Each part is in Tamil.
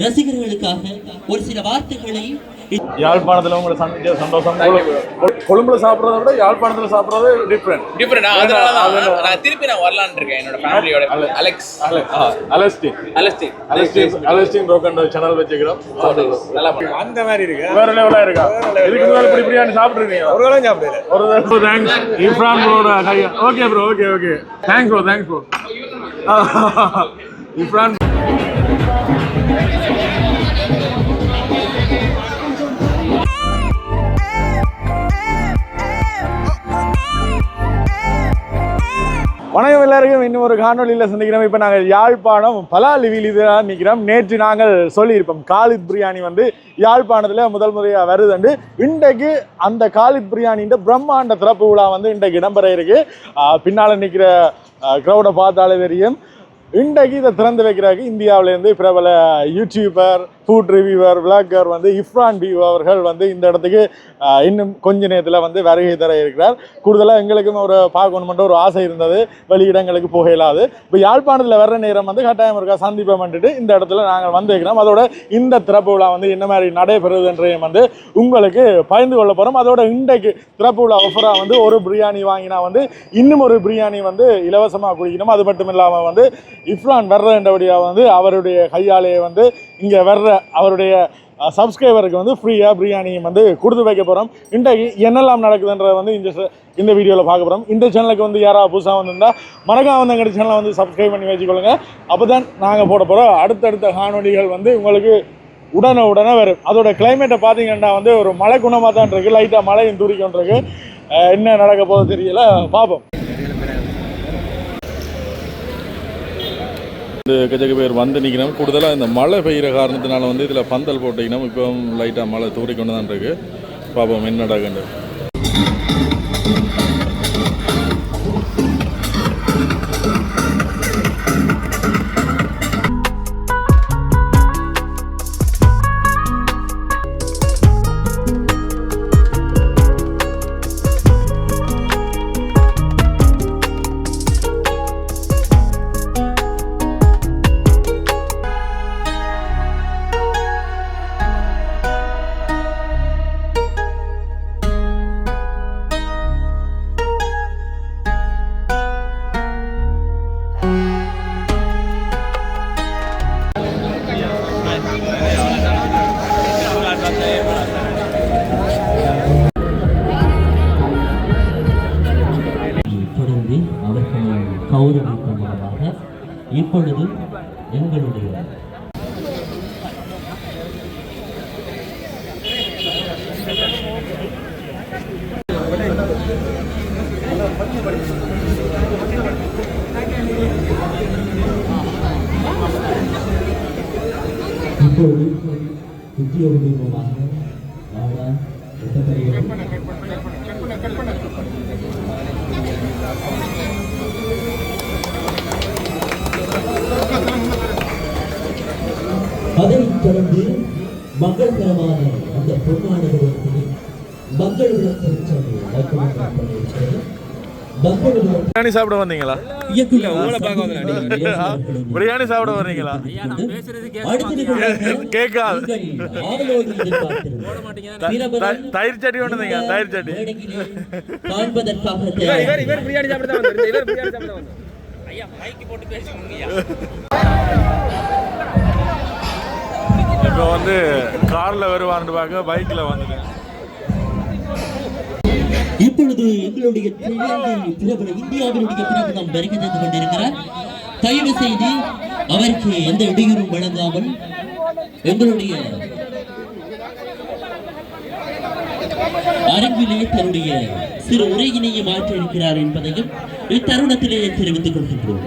ரசிகர்களுக்காக ஒரு சில வார்த்தைகளை யாழ்ப்பாணத்துல உங்களை சந்திச்ச சந்தோஷம் கொழு- கொழும்புல சாப்பிட்றத விட யாழ்ப்பாணத்துல சாப்பிட்றது டிஃப்ரெண்ட் டிஃபரெண்ட் அதனால தான் நான் திருப்பி நான் வரலான்னு இருக்கேன் என்னோட ஃபேமிலியோட அலெக்ஸ். அலஸ்டின் அலஸ்டின் அலஸ்டின் அலஸ்டின் ரோக்கன் சேனல் வச்சுக்கிறோம். நல்லா அந்த மாதிரி இருக்கு? வேற லெவலா இருக்கா? இதுக்கு மேல இப்படி பிரியாணி சாப்பிட்டுருக்கீங்க? ஒரு வேளை சாப்பிடல. ஒரு தடவை தேங்க்ஸ் இஃப்ரான் ப்ரோட கையா okay bro okay okay thanks bro thanks bro இஃப்ரான் வணக்கம் எல்லாருக்கும் இன்னும் ஒரு காணொலியில் சந்திக்கிறோம். இப்போ நாங்கள் யாழ்ப்பாணம் பலாலிவியில் தான் நிற்கிறோம் நேற்று நாங்கள் சொல்லியிருப்போம் காலித் பிரியாணி வந்து யாழ்ப்பாணத்தில் முதல் முறையாக வருதுண்டு. இன்றைக்கு அந்த காலித் பிரியாணின்ற பிரம்மாண்ட திறப்பு விழா வந்து இன்றைக்கு இடம்பெற இருக்குது பின்னால் நிற்கிற க்ரௌடை பார்த்தாலே தெரியும் இன்றைக்கு இதை திறந்து வைக்கிறாங்க இந்தியாவிலேருந்து பிரபல யூடியூபர் ஃபுட் ரிவியூவர் விளாக்கர் வந்து இஃப்ரான் வியூ அவர்கள் வந்து இந்த இடத்துக்கு இன்னும் கொஞ்ச நேரத்தில் வந்து வருகை தர இருக்கிறார். கூடுதலாக எங்களுக்கும் ஒரு பார்க்கணுமென்ற ஒரு ஆசை இருந்தது. வெளியிடங்களுக்கு போக இயலாது இப்போ யாழ்ப்பாணத்தில் வர்ற நேரம் வந்து கட்டாயம் இருக்கா? சந்திப்பை பண்ணிட்டு இந்த இடத்துல நாங்கள் வந்திருக்கிறோம். அதோட இந்த திறப்பு விழா வந்து என்ன மாதிரி நடைபெறுதுன்றையும் வந்து உங்களுக்கு பகிர்ந்து கொள்ள போகிறோம் அதோட இன்றைக்கு திறப்பு விழா ஆஃபராக வந்து ஒரு பிரியாணி வாங்கினா வந்து இன்னும் ஒரு பிரியாணி வந்து இலவசமாக குடிக்கணும். அது மட்டும் இல்லாமல் வந்து இஃப்ரான் வர்றன்றபடியாக வந்து அவருடைய கையாலேயே வந்து இங்கே வர்ற அவருடைய சப்ஸ்கிரைபருக்கு வந்து ஃப்ரீயாக பிரியாணி வந்து கொடுத்து வைக்க போகிறோம் இன்றைக்கு என்னெல்லாம் நடக்குதுன்றத வந்து இந்த இந்த வீடியோவில் பார்க்க போகிறோம் இந்த சேனலுக்கு வந்து யாராவது புதுசாக வந்திருந்தா மறக்காம வந்து எங்கள் சேனலை வந்து சப்ஸ்கிரைப் பண்ணி வச்சுக்கொள்ளுங்க. அப்போ தான் நாங்கள் போட போகிற அடுத்தடுத்த காணொலிகள் வந்து உங்களுக்கு உடனே உடனே வரும். அதோட கிளைமேட்டை பார்த்தீங்கன்னா வந்து ஒரு மழை குணமாக தான் இருக்குது லைட்டாக மழையும் தூரிக்கொண்டிருக்கு என்ன நடக்க போகுது தெரியல. பார்ப்போம். இந்த கஜக பேர் வந்து நிற்கணும் கூடுதலாக இந்த மழை பெய்கிற காரணத்தினால வந்து இதில் பந்தல் போட்டிக்கணும் இப்போ லைட்டாக மழை தூறிக்கொண்டு தான் இருக்கு. பார்ப்போம் என்ன நடக்குன்னு இப்பொழுது எங்களுடைய இப்பொழுது உத்தியோகபூர்வமாக அதைத் தொடர்ந்து மங்களகரமான அந்த பொன்னாடுகளுக்கு மங்களபுரம் திருச்சபை வைக்கப்பட்டிருக்கிறது மங்களபுரம் பிரியாணி சாப்பிட வந்தீங்களா? பிரியாணி சாப்பிட வர்றீங்களா? கேட்காது. தயிர் சட்டி வந்தீங்க தயிர் சட்டி. பிரியாணி சாப்பிட ஐயா மைக்கு போட்டு பேசிக்கோங்க இப்போ வந்து காரில் வருவான்னு பார்க்க பைக்கில் வந்துட்டேன். இப்பொழுது எங்களுடைய பிரபல இந்தியாவினுடைய பிரபலம் வருகை தந்து கொண்டிருக்கிறார். தயவு செய்து அவருக்கு எந்த இடையூறும் வழங்காமல் எங்களுடைய அரங்கிலே தன்னுடைய சிறு உரையினையே மாற்ற இருக்கிறார் என்பதையும் இத்தருணத்திலே தெரிவித்துக் கொள்கின்றோம்.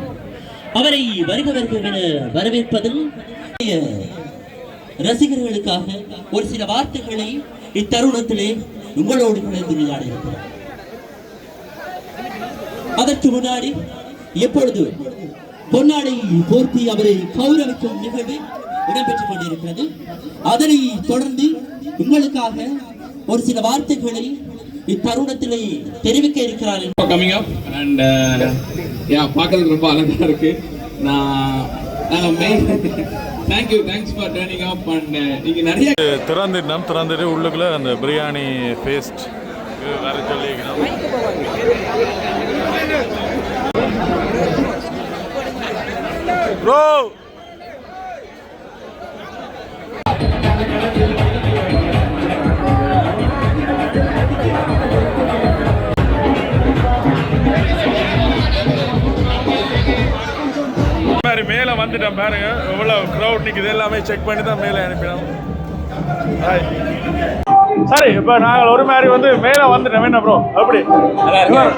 அவரை வருக வருக என வரவேற்பதில் ரசிகர்களுக்காக ஒரு சில வார்த்தைகளை இத்தருணத்திலே உங்களோடு கலந்து உரையாடுகிறேன் அதற்கு முன்னாடி எப்பொழுது பொன்னாடை போர்த்தி அவரை கௌரவிக்கும் நிகழ்வு இடம்பெற்றுக் கொண்டிருக்கிறது. அதனை தொடர்ந்து உங்களுக்காக ஒரு சில வார்த்தைகளை இத்தருணத்திலே தெரிவிக்க இருக்கிறார். கம்மிங் அப் அண்ட் யா பார்க்கறதுக்கு ரொம்ப அழகா இருக்கு. நான் thank you thanks for turning up and நிறைய திறந்துட்டோம் திறந்துட்டு உள்ளுக்குள்ள அந்த பிரியாணி பேஸ்ட் வேற சொல்லிக்கிறோம். ப்ரோ மேலே வந்துட்டேன் பாருங்க. எவ்வளோ க்ரௌட் நிற்குது எல்லாமே செக் பண்ணி தான் மேலே அனுப்பினோம். Hi. சரி இப்போ நாங்கள் ஒரு மாதிரி வந்து மேலே வந்துட்டோம். என்ன ப்ரோ எப்படி?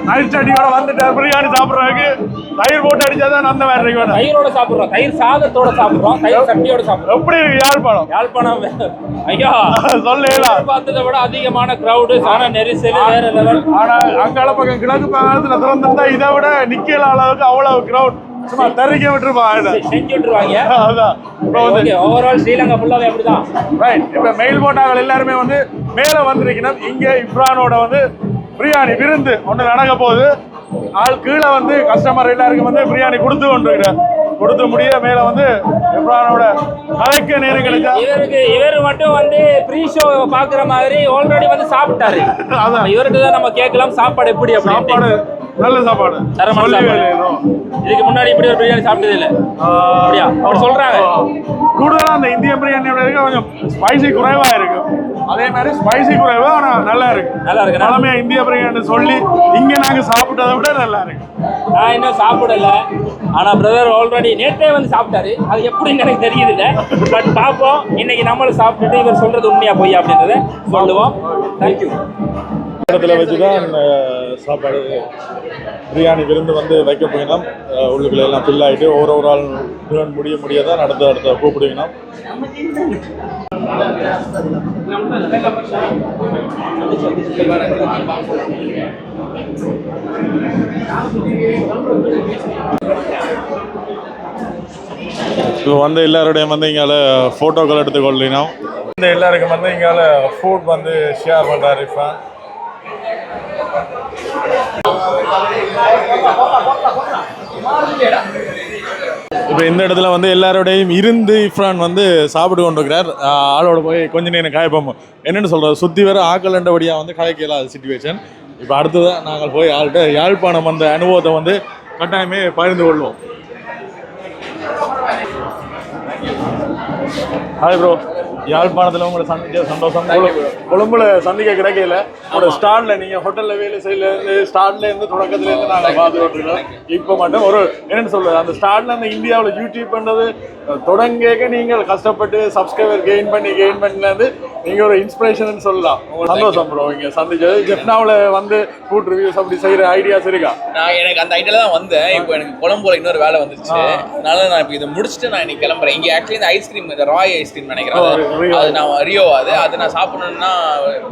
நைட் சட்டியோட வந்துட்டேன். பிரியாணி சாப்பிட்றதுக்கு தயிர் போட்டு அடிச்சாதான் அந்த மாதிரி வேணும். தயிரோட சாப்பிடுறோம். தயிர் சாதத்தோட சாப்பிடுறோம். தயிர் சட்டியோட சாப்பிடுறோம். எப்படி இருக்கு யாழ்ப்பாணம்? யாழ்ப்பாணம் ஐயா சொல்லலாம் பார்த்ததை விட அதிகமான கிரவுடு சாண நெரிசல் வேற லெவல் ஆனா அங்கால பக்கம் கிழக்கு பக்கத்துல திறந்துட்டா இதை விட நிக்கல அளவுக்கு அவ்வளவு கிரௌட் சும்மா தறிக்க விட்டுருப்பான் இதை. செஞ்சு விட்டுருவாங்க. அதான் ஓவரால் ஸ்ரீலங்கா ஃபுல்லாவே அப்படிதான். ரைட் இப்போ மெயில் போட்டாங்க எல்லாருமே வந்து மேலே வந்திருக்கணும். இங்கே இப்ரானோட வந்து பிரியாணி விருந்து ஒன்று நடக்க போகுது. ஆள் கீழே வந்து கஸ்டமர் எல்லாருக்கும் வந்து பிரியாணி கொடுத்து கொண்டிருக்கிறார். கொடுத்து முடிய மேலே வந்து இப்ரானோட கலைக்க கிடைச்சா இவருக்கு இவர் மட்டும் வந்து ப்ரீ ஷோ பாக்குற மாதிரி ஆல்ரெடி வந்து சாப்பிட்டாரு. அதான். இவர்கிட்ட தான் நம்ம கேட்கலாம். சாப்பாடு எப்படி சாப்பாடு நல்ல சாப்பாடு. தரமான சாப்பாடு. இதுக்கு முன்னாடி இப்படி ஒரு பிரியாணி சாப்பிட்டது இல்ல. அப்படியா? அப்படி சொல்றாங்க. கூடுதலா அந்த இந்திய பிரியாணியோட இருக்க கொஞ்சம் ஸ்பைசி குறைவா இருக்கு. அதே மாதிரி ஸ்பைசி குறைவா ஆனா நல்லா இருக்கு. நல்லா இருக்கு. பழமையா இந்திய பிரியாணி சொல்லி இங்க நாங்க சாப்பிட்டதை விட நல்லா இருக்கு. நான் இன்னும் சாப்பிடல. ஆனா பிரதர் ஆல்ரெடி நேற்றே வந்து சாப்பிட்டாரு. அது எப்படின்னு எனக்கு தெரியுது இல்ல. பட் பார்ப்போம். இன்னைக்கு நம்மளும் சாப்பிட்டுட்டு இவர் சொல்றது உண்மையா பொய்யா அப்படின்றத சொல்லுவோம். தேங்க்யூ இடத்துல வச்சு தான் சாப்பாடு பிரியாணி விருந்து வந்து வைக்க போயினோம். உள்ளுக்குள்ள எல்லாம் ஃபில் ஆகிட்டு ஒரு ஒரு ஆள் முடிய முடிய தான் அடுத்த அடுத்த கூப்பிடுவினோம். இப்போ வந்து எல்லாருடையும் வந்து இங்கால ஃபோட்டோக்கள் எடுத்துக்கொள்ளினோம் இந்த எல்லாருக்கும் வந்து இங்கால ஃபுட் வந்து ஷேர் பண்ணுறாரு இப்போ. இப்போ இந்த இடத்துல வந்து எல்லாரோடையும் இருந்து இஃப்ரான் வந்து சாப்பிட்டு கொண்டிருக்கிறார். ஆளோட போய் கொஞ்ச நேரம் காயப்போம் என்னென்னு சொல்கிறது சுற்றி வர ஆக்கலண்டபடியாக வந்து கலைக்க இயலாத சுச்சுவேஷன் இப்போ அடுத்ததான் நாங்கள் போய் ஆள்கிட்ட யாழ்ப்பாணம் அந்த அனுபவத்தை வந்து கட்டாயமே பகிர்ந்து கொள்வோம். ஹாய் ப்ரோ யாழ்ப்பாணத்தில் உங்களை சந்திக்க சந்தோஷம். கொழு- கொழும்புல சந்திக்க கிடைக்கல. உங்களோட ஸ்டார்ட்ல நீங்க ஹோட்டல்ல வேலை செய்யல ஸ்டார்ட்ல இருந்து தொடக்கத்துல இருந்து நாங்க பார்த்துட்டு இருக்கோம். இப்போ மட்டும் ஒரு என்னன்னு சொல்றது அந்த ஸ்டார்ட்ல இந்த இந்தியாவில் யூடியூப் பண்றது அஹ், தொடங்கேக்க நீங்கள் கஷ்டப்பட்டு சப்ஸ்கிரைபர் கெயின் பண்ணி கெயின் பண்ணது நீங்க ஒரு இன்ஸ்பிரேஷன் சொல்லலாம். உங்களுக்கு சந்தோஷம் ப்ரோ இங்க சந்திச்சது. ஜெப்னாவில் வந்து ஃபுட் ரிவ்யூஸ் அப்படி செய்யற ஐடியாஸ் இருக்கா? நான் எனக்கு அந்த ஐடியால தான் வந்தேன். இப்போ எனக்கு கொழம்புல இன்னொரு வேலை வந்துருச்சு. அதனால நான் இப்போ இதை முடிச்சுட்டு நான் இன்னைக்கு கிளம்புறேன். இங்க ஆக்சுவலி இந்த ஐஸ்கிரீம் இந்த ராய் ஐஸ்கிரீம் நினைக்கிறேன். அது- நான் ரியோ அது அது நான் சாப்பிடணும்னா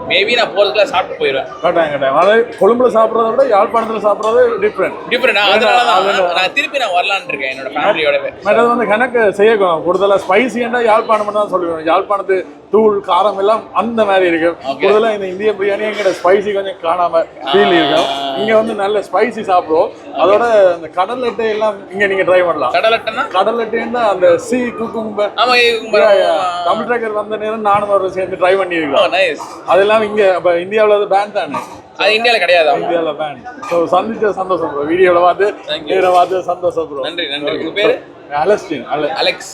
மேபி நான் போறதுக்குள்ள சாப்பிட்டு போயிடுவேன். கட்டாயம் கட்டாயம் அதாவது கொழும்புல சாப்பிட்றத விட யாழ்ப்பாணத்தில் சாப்பிட்றது டிஃப்ரெண்ட் டிஃப்ரெண்ட் அதனால அது- தான் நான் திருப்பி நான் வரலான்னு இருக்கேன் என்னோட ஃபேமிலியோடவே மற்றது வந்து கணக்கு செய்யணும் கூடுதலாக ஸ்பைசியண்டா யாழ்ப்பாணம் தான் சொல்லுவேன். யாழ்ப்பாணத்து தூள் காரம் எல்லாம் அந்த மாதிரி இருக்கு. கூடுதலா இந்த இந்திய பிரியாணி எங்கிட்ட ஸ்பைசி கொஞ்சம் காணாம ஃபீல் இருக்கும். இங்க வந்து நல்ல ஸ்பைசி சாப்பிடுவோம். அதோட அந்த கடல் எட்டை எல்லாம் இங்க நீங்க ட்ரை பண்ணலாம். கடலட்டனா கடல் எட்டைன்னா அந்த சி குக்கும்ப. ஆமா தமிழ் ட்ரக்கர் வந்த நேரம் நானும் ஒரு சேர்ந்து ட்ரை பண்ணியிருக்கோம். நைஸ் அதெல்லாம் இங்க இப்ப இந்தியாவுல அது பேன் தானே? அது இந்தியால கிடையாது. இந்தியாவுல பேன் ஸோ சந்திச்ச சந்தோஷம் ப்ரோ வீடியோல பார்த்து Thank you. நேர பார்த்து சந்தோஷம் ப்ரோ நன்றி நன்றி. உங்க பேரு? அலஸ்டின் அல அலெக்ஸ்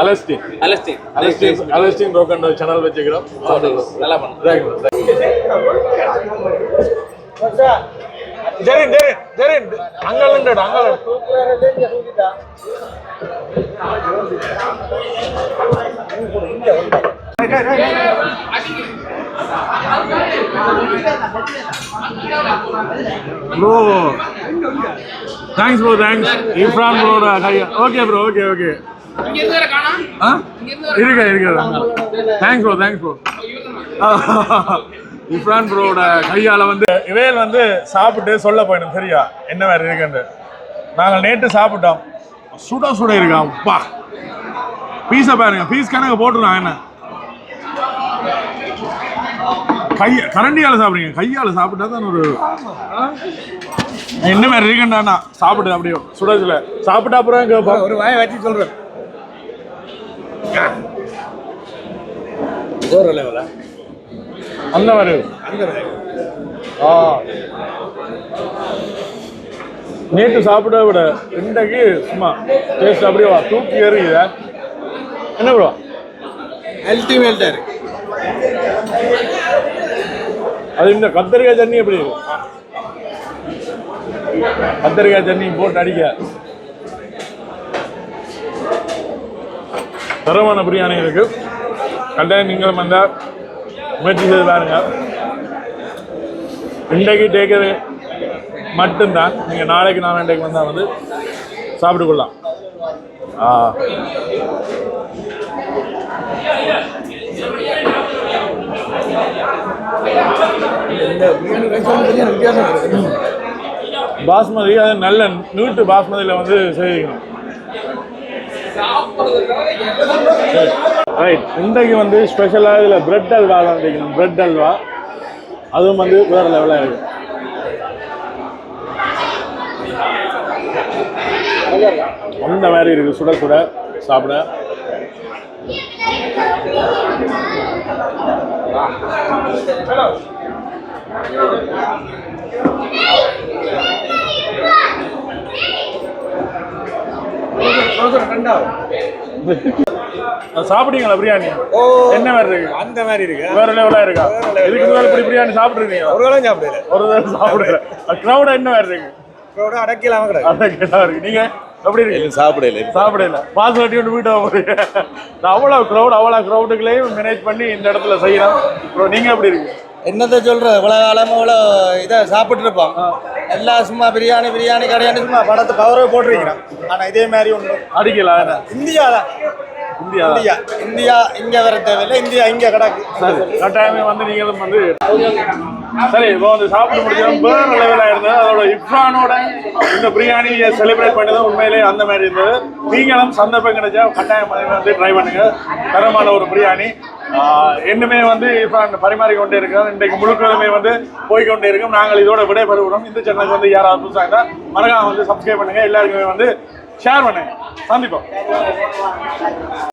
அலஸ்டின் அலஸ்டின் அலஸ்டின் அலஸ்டின் ப்ரோக்கன் சேனல் வச்சுக்கிறோம். நல்லா பண்ணு. ஜெரின் ஜெரின் ஜெரின். அங்கலண்டட் அங்கலண்ட் bro thanks bro thanks Irfan ப்ரோட கையா ஓகே ப்ரோ ஓகே ஓகே இருக்கு இருக்கு தேங்க்ஸ் ப்ரோ தேங்க்ஸ் ப்ரோ இஃப்ரான் ப்ரோட கையால் வந்து இவையில் வந்து சாப்பிட்டு சொல்ல போயிடும். சரியா? என்ன வேறு இருக்குன்னு. நாங்கள் நேற்று சாப்பிட்டோம். சுட சுட இருக்கா? அப்பா. பீஸை பாருங்க. பீஸ் கணக்கு போட்டுருவான் என்ன? கைய கரண்டியால் சாப்பிடுங்க கையால் சாப்பிட்டா தான் ஒரு என்ன மாதிரி இருக்குண்டாண்ணா சாப்பிடு அப்படியே சுடச்சுல. சாப்பிட்டா அப்புறம் கேட்போம் ஒரு வாயை வச்சு சொல்கிறேன் ஒரு லெவலா அந்த மாதிரி ஆ. நேற்று சாப்பிட விட இன்றைக்கு சும்மா டேஸ்ட் அப்படியே வா தூக்கி ஏறிக்குதா என்ன ப்ரோ அல்டிமேட்டா இருக்கு. அது இந்த கத்தரிக்காய் சட்னி எப்படி இருக்கு? கத்தரிக்காய் சட்னி போட்டு அடிக்க. தரமான பிரியாணி இருக்கு. கட்டாயம் நீங்களும் வந்தால் முயற்சி செய்து பாருங்க. இன்றைக்கு டேக்கவே மட்டும்தான். நீங்கள் நாளைக்கு நான் இன்றைக்கு வந்தால் வந்து சாப்பிட்டு கொள்ளலாம். ஆ. பாஸ்மதி அது நல்ல நீட்டு பாஸ்மதியில் வந்து செய்யணும். ரைட் இன்றைக்கு வந்து ஸ்பெஷலாக இதில் பிரெட் அல்வா தான் வைக்கணும் பிரெட் அல்வா. அதுவும் வந்து வேறு லெவலாக இருக்கு. அந்த மாதிரி இருக்குது சுட சுட சாப்பிட. அது சாப்பிட்டீங்களா பிரியாணி? என்ன மாதிரி இருக்கு? அந்த மாதிரி இருக்கு? வேற லெவலாக இருக்கா? இதுக்கு மேலே இப்படி பிரியாணி சாப்பிட்ருக்கீங்களா ஒரு வேளை சாப்பிடல. ஒரு தடவை சாப்பிடுறேன் க்ரௌட் என்ன மாதிரி இருக்கு? இதோட அடக்கலாம் கிடையாது கேட்டா இருக்கு. நீங்க எப்படி இருக்கு? சாப்பிடல சாப்பிடல. பாஸ் கட்டி விட்டு வீட்டை போறீங்க. நான் அவ்வளோ க்ரௌட் அவ்வளோ க்ரௌடுகளையும் மேனேஜ் பண்ணி இந்த இடத்துல செய்யலாம் அப்புறம் நீங்க எப்படி இருக்கு? என்னத்த சொல்ற? இவ்வளவு காலமா இவ்வளோ இதை சாப்பிட்டு எல்லாம் சும்மா பிரியாணி பிரியாணி கடையாண்டு சும்மா படத்தை கவரவே போட்டிருக்கிறான் ஆனா இதே மாதிரி ஒன்று அடிக்கல? இந்தியா தான் இந்தியா இந்தியா. இந்தியா இங்க வர தேவையில்லை. இந்தியா இங்க கிடக்கு. கட்டாயமே வந்து நீங்களும் வந்து சரி இப்போ வந்து சாப்பிட்டு முடிச்சோம் பேர் லெவலாக இருந்தது. அதோட இஃப்ரானோட இந்த பிரியாணியை செலிப்ரேட் பண்ணது உண்மையிலேயே அந்த மாதிரி இருந்தது. நீங்களும் சந்தர்ப்பம் கிடைச்சா கட்டாயம் வந்து ட்ரை பண்ணுங்க. தரமான ஒரு பிரியாணி. இன்னுமே வந்து இஃப்ரான் பரிமாறி கொண்டே இருக்கிறோம் இன்றைக்கு முழுக்கதுமே வந்து போய்க்கொண்டே இருக்கும். நாங்கள் இதோட விடைபெறுவோம் இந்த சேனலுக்கு வந்து யாராவது புதுசாக இருந்தால் மறக்காம வந்து சப்ஸ்கிரைப் பண்ணுங்க. எல்லாருக்குமே வந்து ஷேர் பண்ணுங்க. சந்திப்போம்.